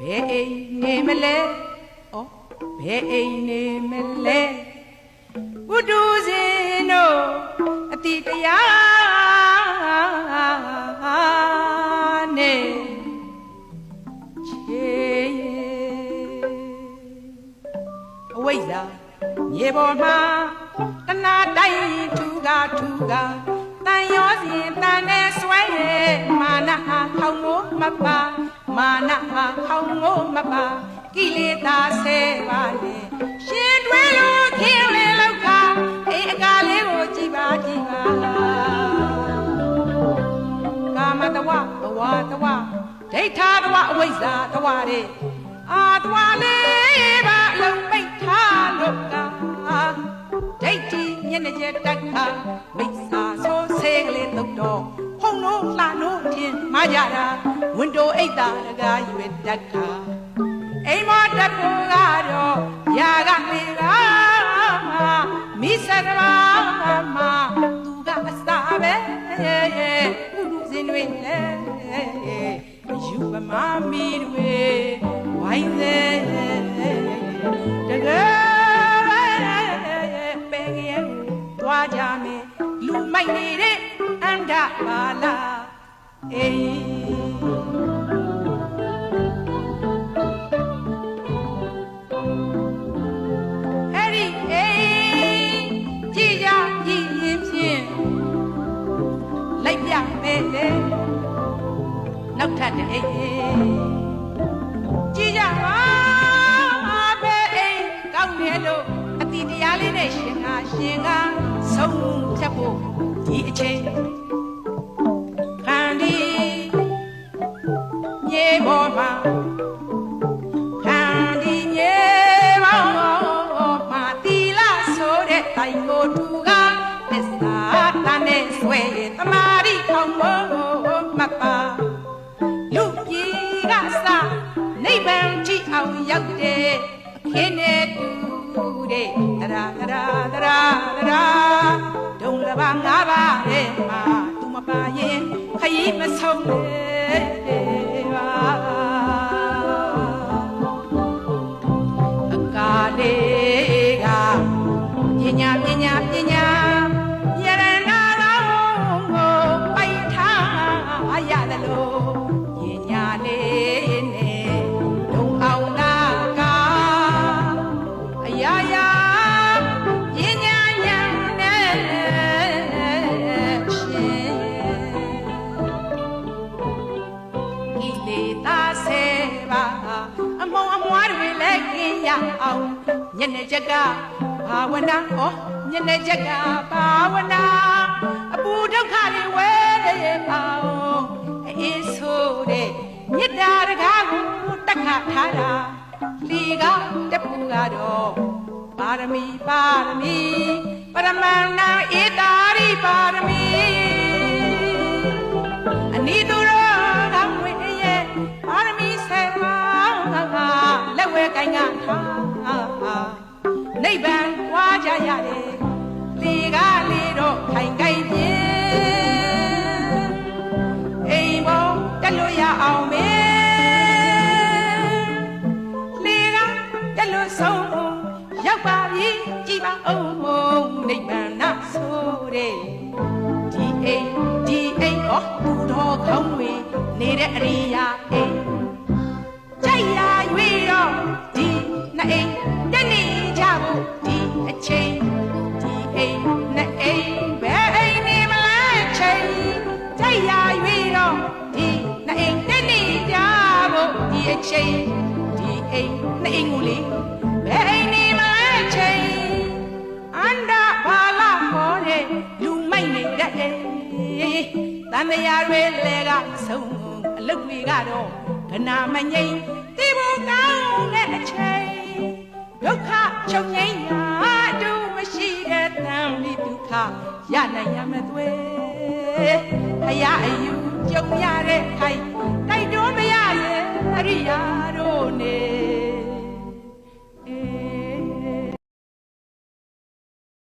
ဘယ်အိမ်နေမလဲဩဘယ်အိမ်နေမလဲဘုဒ္ဓဇင်တို့အတိတရားနဲ့ချေအဝိဇ္ဇာမြေပေါ်မှာတဏှာတိုင်းထူကားထူကားတန်ရောစဉ်တန်နဲ့ဆွဲရဲ့မာနဟာခေါင်းကိုမပါ မာနဟာခေါင်းကိုမပါကိလေသာဆဲပါလေရှင်တွဲလို့ခင်းလေလောက်ခါအိမ်အကားလေးကိုကြည်ပါကြည်ပါကာမတဝဘဝတဝဒိဋ္ဌာတဝအဝိဇ္ဇာတဝတဲ့အာတဝလေးပါအလုံးပိတ်ထားလို့ကာဒိတ်တီညနေကျတက်ခါမိစ္ဆာဆိုးဆေးကလေးတုတ်တော့ဟုံ လို့လှလို့ထင်မကြတာဝင်းတိုအိတ်တာတကားရွယ်တက်ခါအိမ်မတက်ဖို့ကတော့ຢာကလေကမိစရမမသူကအစားပဲဥလူစင်တွေနဲ့ယူပမာမီတွေဝိုင်းသေးတကယ်ပဲကြရဲ့သွားကြမယ်လူမိုက်နေတဲ့အ န္တပါလာအေးအဲ့ဒီအေးကြည်ကြကြည်ရင်ဖြင့်လိုက်ပြမယ်လေနောက်ထပ်တဲ့အေးကြည်ကြပါပဲအေးကောင်းတယ်လို့အ တိတရားလေးနဲ့ရှင်ကရှင်ကဆုံးဖြတ်ဖို့ဒီအချိန်ခန္ဒီမြေပေါ်မှာခန္ဒီမြေပေါ်မှာတီလာဆိုတဲ့တိုင်ကိုတူကသစ္စာတန်နဲ့ဆွဲရဲ့တမာရီအောင်မို့မပါလူကြီးကစနိဗ္ဗာန်ကြည့်အောင်ရောက်တဲ့အခင်းနဲ့ တူတဲ့တရာတရာတရာတရာဒုံလဘာငါးပါးရဲ့မှာသူမပါရင်ခရီးမဆုံးနဲ့ပါအကာလေးကပညာပညာပညာ ရအောင်ညနေချက်ကဘာဝနာဩညနေချက်ကဘာဝနာအပူဒုက္ခတွေဝဲတဲ့အောင်အေးဆိုတဲ့မေတ္တာတကားကိုတက်ခထားတာလီကတပူကတော့ပါရမီပါရမီပရမန္နာဧတာရိပါရမီ ဆုံးရောက်ပါပြီကြည်ပါအောင်နိဗ္ဗာန်ဆိုတဲ့ဒီအိမ်ဒီအိမ်ဩသူတော်ကောင်းတွေနေတဲ့အရိယာအိမ်ကြိုက်ရာ၍တော့ဒီနှစ်အိမ်တက်နေကြဖို့ဒီအချိန်ဒီအိမ်နှစ်အိမ်ဘယ်အိမ်နေမလဲချိန်ကြိုက်ရာ၍တော့ဒီနှစ်အိမ်တက်နေကြဖို့ဒီအချိန်ဒီ အိမ်နှစ်အိမ်ကိုလေဘယ်အိမ်နေမလဲချိန်အန္တဘာလမောတဲ့လူမိုက်နေတတ်တယ်တန်မြာတွေလဲကဆုံးအလုတ်တွေကတော့ကနာမငိမ့်တိဘောကောင်းတဲ့အချိန်ဒုက္ခချုပ်ငိမ့်ရာတူမရှိတဲ့တန်ဒီဒုက္ခရနိုင်ရမသွေဖယားအယူကြုံရတဲ့ခို